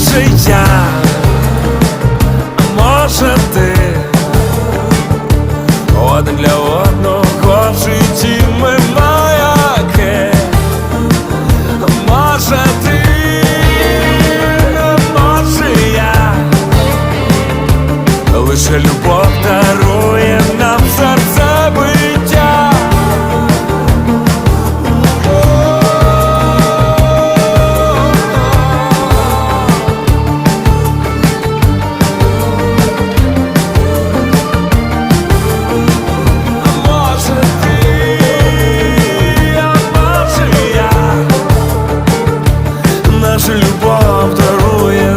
може я, а може ти? Один для одного в житті ми маяки, а може ти, а може я, лише любов дарує наша любов дарує.